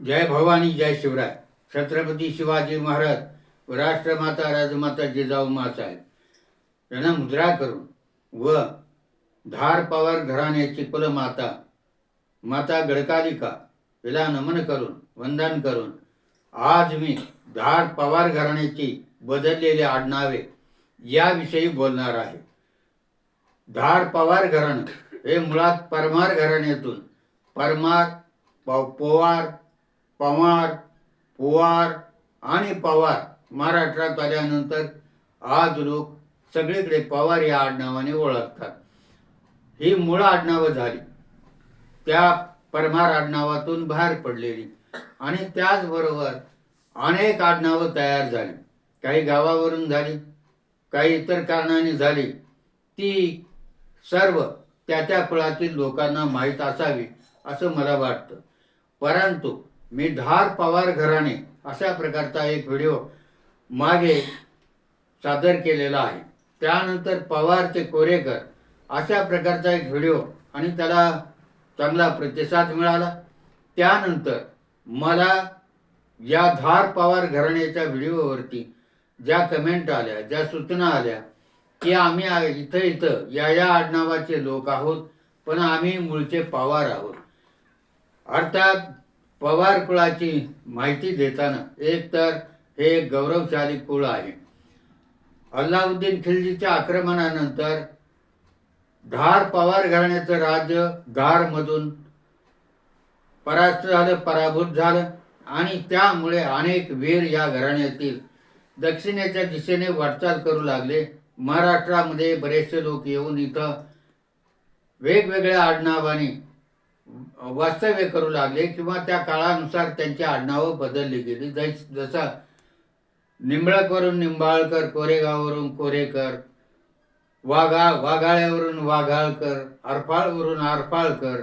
जय भवानी जय शिवराय. छत्रपती शिवाजी महाराज व राष्ट्रमाता राजमाता जिजाऊ मासाहेब. यांना मुद्रा करून व धार पवार घराण्याची कुलमाता माता गडकालिका हिला नमन करून वंदन करून आज मी धार पवार घराण्याची बदललेली आडनावे याविषयी बोलणार आहे. धार पवार घराणं हे मुळात परमार घराण्यातून परमार पवार पोवार पवार पोवार आणि पवार महाराष्ट्रात आल्यानंतर आज लोक सगळीकडे पवार या आडनावाने ओळखतात. ही मूळ आडनावं झाली. त्या परमार आडनावातून बाहेर पडलेली आणि त्याचबरोबर अनेक आडनावं तयार झाली. काही गावावरून झाली काही इतर कारणाने झाली. ती सर्व त्या त्या कुळातील लोकांना माहीत असावी असं मला वाटतं. परंतु मी धार पवार घराणे अशा प्रकारचा एक व्हिडिओ मागे सादर केलेला आहे. त्यानंतर पवार ते कोरेकर अशा प्रकारचा एक व्हिडिओ आणि त्याला चांगला प्रतिसाद मिळाला. त्यानंतर मला या धार पवार घराण्याच्या व्हिडिओवरती ज्या कमेंट आल्या ज्या सूचना आल्या की आम्ही इथं इथं या या आडनावाचे लोक आहोत पण आम्ही मूळचे पवार आहोत. अर्थात पवार कुळाची माहिती देताना एक तर हे गौरवशाली कुळ आहे. अल्लाउद्दीन खिलजीच्या आक्रमणानंतर धार पवार घराण्याचं राज्य धारमधून परास्त झालं पराभूत झालं आणि त्यामुळे अनेक वीर या घराण्यातील दक्षिणेच्या दिशेने वाटचाल करू लागले. महाराष्ट्रामध्ये बरेचसे लोक येऊन इथं वेगवेगळ्या आडनावाने वास्तव्य करू लागले किंवा त्या काळानुसार त्यांची आडनावं बदलली गेली. जस जसा निंबळकवरून निंबाळकर कोरेगाववरून कोरेकर वाघा वाघाळ्यावरून वाघाळकर आरफाळवरून आरफाळकर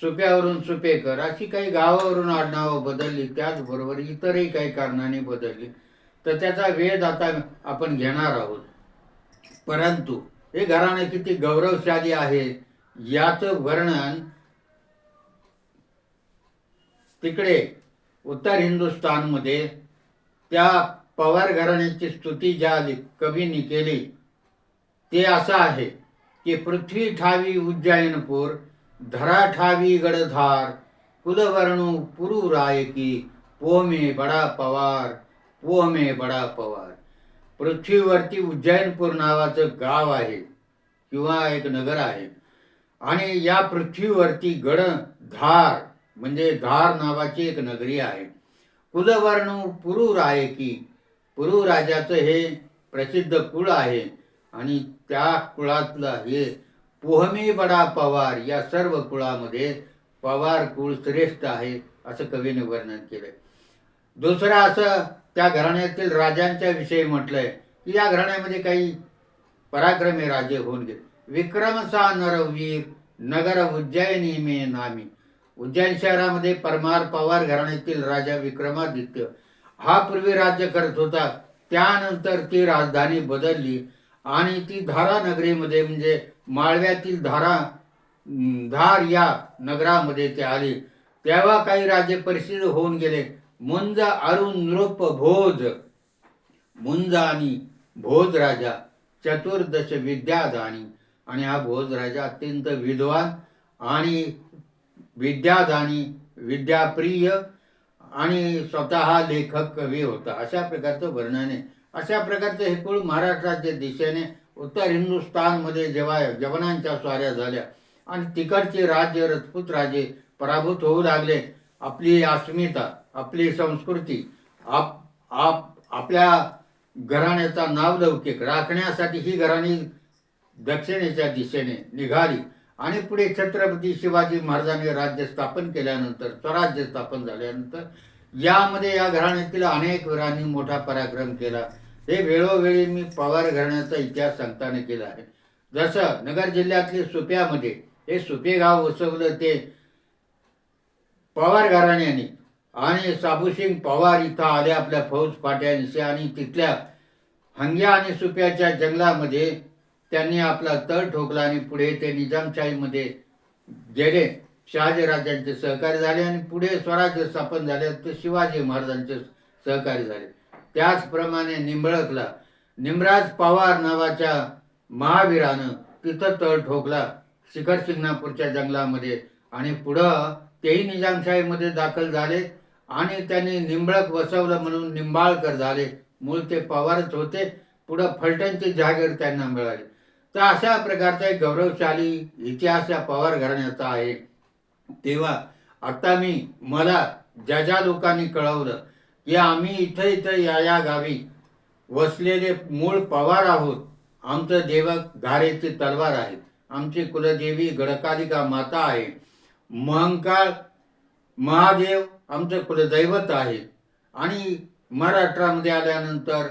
सुप्यावरून सुपेकर अशी काही गावावरून आडनावं बदलली. त्याचबरोबर इतरही काही कारणाने बदलली. तर त्याचा वेध आता आपण घेणार आहोत. परंतु हे घराणं किती गौरवशाली आहे याचं वर्णन तिकडे उत्तर हिंदुस्थानमध्ये त्या पवार घराण्याची स्तुती ज्या लि- कवींनी केली ते असं आहे की पृथ्वी ठावी उज्जैनपूर धरा ठावी गडधार कुलवर्णू पुरु रायकी पोहमे बडा पवार पोमे बडा पवार. पृथ्वीवरती उज्जैनपूर नावाचं गाव आहे किंवा एक नगर आहे. आणि या पृथ्वीवरती गड धार म्हणजे धार नावाची एक नगरी आहे. कुलवर्णू पुरू आहे की पुरू राजाचं हे प्रसिद्ध कुळ आहे आणि त्या कुळातलं हे पोहमी बडा पवार या सर्व कुळामध्ये पवार कुळ श्रेष्ठ आहे असं कवीने वर्णन केलंय. दुसरं असं त्या घराण्यातील राजांच्या विषयी म्हटलंय की या घराण्यामध्ये काही पराक्रमी राजे होऊन गेले. विक्रमसा नरवीर नगर उज्जैनी मे नामी. उज्जैन शहरामध्ये परमार पवार घराण्यातील राजा विक्रमादित्य. हा पूर्वी राज्य करत होता. त्यानंतर ती राजधानी बदलली आणि ती धारा नगरीमध्ये म्हणजे माळव्यातील धारा धार या नगरामध्ये ते आले. तेव्हा काही राजे परिस्थिती होऊन गेले. मुंज अरुण नृप भोज. मुंज आणि भोज राजा चतुर्दश विद्यादानी. आणि हा भोज राजा अत्यंत विद्वान आणि विद्यादानी विद्याप्रिय आणि स्वतः लेखक कवी होता. अशा प्रकारचं वर्णन आहे. अशा प्रकारचं हे कुळ महाराष्ट्राच्या दिशेने उत्तर हिंदुस्थानमध्ये जेव्हा जवानांच्या स्वाऱ्या झाल्या आणि तिकडचे राज्य राजपूत राजे पराभूत होऊ लागले आपली अस्मिता आपली संस्कृती आप आप आपल्या घराण्याचा नावलौकिक राखण्यासाठी ही घराणी दक्षिणेच्या दिशेने निघाली. आणि पुढे छत्रपती शिवाजी महाराजांनी राज्य स्थापन केल्यानंतर स्वराज्य स्थापन झाल्यानंतर यामध्ये या घराण्यातील अनेक वीरांनी मोठा पराक्रम केला. हे वेळोवेळी मी पवार घराण्याचा इतिहास सांगताना केला आहे. जसं नगर जिल्ह्यातले सुप्यामध्ये हे सुपे गाव वसवलं ते पवार घराण्याने. आणि साबुसिंग पवार इथं आले आपल्या फौज पाट्यांशी आणि तिथल्या हंग्या आणि सुप्याच्या जंगलामध्ये त्यांनी आपला तळ ठोकला आणि पुढे ते निजामशाहीमध्ये गेले. शहाजीराजांचे सहकारी झाले आणि पुढे स्वराज्य स्थापन झाले. तर शिवाजी महाराजांचे सहकारी झाले. त्याचप्रमाणे निंबळकला निमराज पवार नावाच्या महावीरानं तिथं तळ ठोकला शिखर सिंगणापूरच्या जंगलामध्ये. आणि पुढं तेही निजामशाहीमध्ये दाखल झाले आणि त्यांनी निंबळक वसवलं म्हणून निंबाळकर झाले. मूळ ते पवारच होते. पुढं फलटणची जागीर त्यांना मिळाली. तर अशा प्रकारचा एक गौरवशाली इतिहास या पवार घराण्याचा आहे. तेव्हा आता मी मला ज्या ज्या लोकांनी कळवलं की आम्ही इथं इथं या या गावी वसलेले मूळ पवार आहोत. आमचं देवक घारेचे तलवार आहेत आमची कुलदेवी गडकालिका माता आहे. महंकाळ महादेव आमचं कुलदैवत आहे. आणि महाराष्ट्रामध्ये आल्यानंतर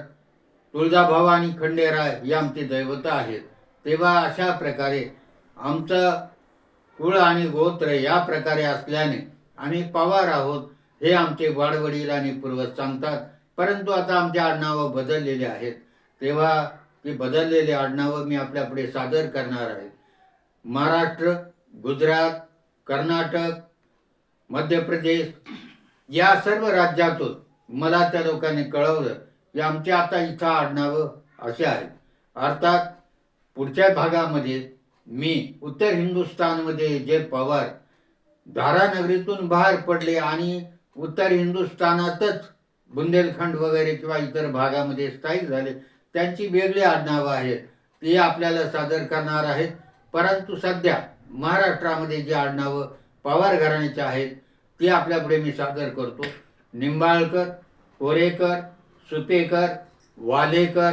तुळजाभाऊ आणि खंडेराय ही आमची दैवत आहेत. तेव्हा अशा प्रकारे आमचं कुळ आणि गोत्र या प्रकारे असल्याने आम्ही पवार आहोत हे आमचे वाडवडील आणि पूर्वज सांगतात. परंतु आता आमचे आडनावं बदललेले आहेत. तेव्हा ती बदललेली आडनावं मी आपल्यापुढे सादर करणार आहे. महाराष्ट्र गुजरात कर्नाटक मध्य प्रदेश या सर्व राज्यातून मला त्या लोकांनी कळवलं की आमची आता इथं आडनावं असे आहेत. अर्थात पुढच्या भागामध्ये मी उत्तर हिंदुस्थानमध्ये जे पवार धारानगरीतून बाहेर पडले आणि उत्तर हिंदुस्थानातच बुंदेलखंड वगैरे किंवा इतर भागामध्ये स्थायिक झाले त्यांची वेगळी आडनावं आहेत. ती आपल्याला सादर करणार आहेत. परंतु सध्या महाराष्ट्रामध्ये जी आडनावं पवार घराण्याची आहेत ती आपल्यापुढे मी सादर करतो. निंबाळकर कोरेकर सुपेकर वालेकर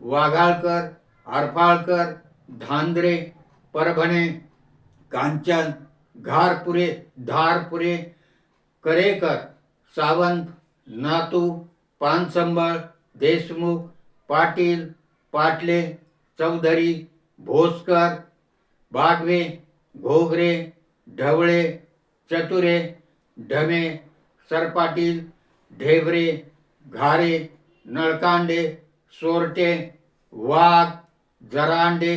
वाघाळकर आरफाळकर धांद्रे परभणे कांचन घारपुरे धारपुरे करेकर सावंत नातू पानसंबळ देशमुख पाटील पाटले चौधरी भोसकर बागवे घोगरे ढवळे चतुरे ढमे सरपाटील ढेबरे घारे नळकांडे सोरटे वाघ जरांडे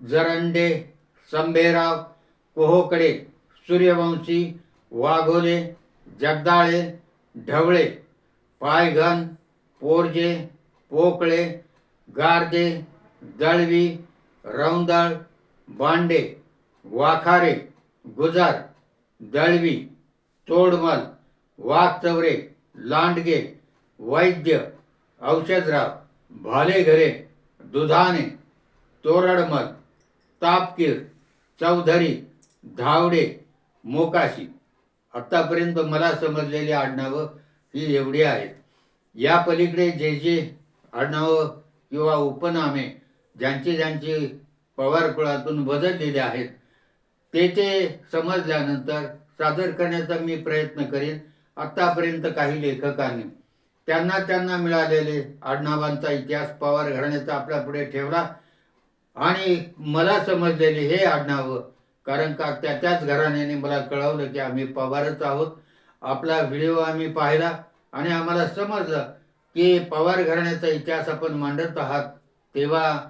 जरंडे संभेराव कोहोकडे सूर्यवंशी वाघोले जगदाळे ढवळे पायघन पोरजे पोकळे गारदे दळवी रौंदळ बांडे वाखारे गुजर दळवी तोडमल वाघचवरे लांडगे वैद्य औषधराव भालेघरे दुधाने तोरडमल तापकीर चौधरी धावडे मोकाशी. आत्तापर्यंत मला समजलेली आडनावं ही एवढी आहेत. या पलीकडे जे जे आडनावं किंवा उपनामे ज्यांची ज्यांची पवार कुळातून बदललेले आहेत ते ते समजल्यानंतर सादर करण्याचा मी प्रयत्न करेन. आत्तापर्यंत काही लेखकांनी त्यांना त्यांना मिळालेले आडनावांचा इतिहास पवार घराण्याचा आपल्या पुढे ठेवला. आणि मला समजलेले हे आडनावं कारण का त्या त्याच घराण्याने मला कळवलं की आम्ही पवारच आहोत. आपला व्हिडिओ आम्ही पाहिला आणि आम्हाला समजलं की पवार घराण्याचा इतिहास आपण मांडत आहात तेव्हा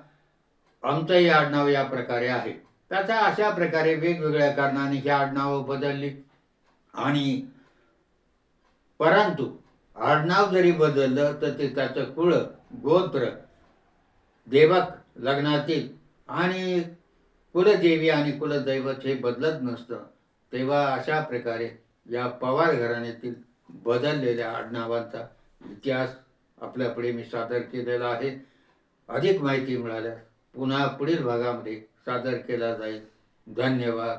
आमचंही आडनाव या प्रकारे आहे. त्याचा अशा प्रकारे वेगवेगळ्या कारणाने ही आडनावं बदलली. आणि परंतु आडनाव जरी बदललं तर ते त्याचं कुळ गोत्र देवक लग्नातील. आणि कुलदेवी आणि कुलदैवत हे बदलत नसतं. तेव्हा अशा प्रकारे या पवार घराण्यातील बदललेल्या आडनावांचा इतिहास आपल्यापुढे मी सादर केलेला आहे. अधिक माहिती मिळाल्यास पुन्हा पुढील भागामध्ये सादर केला जाईल. धन्यवाद.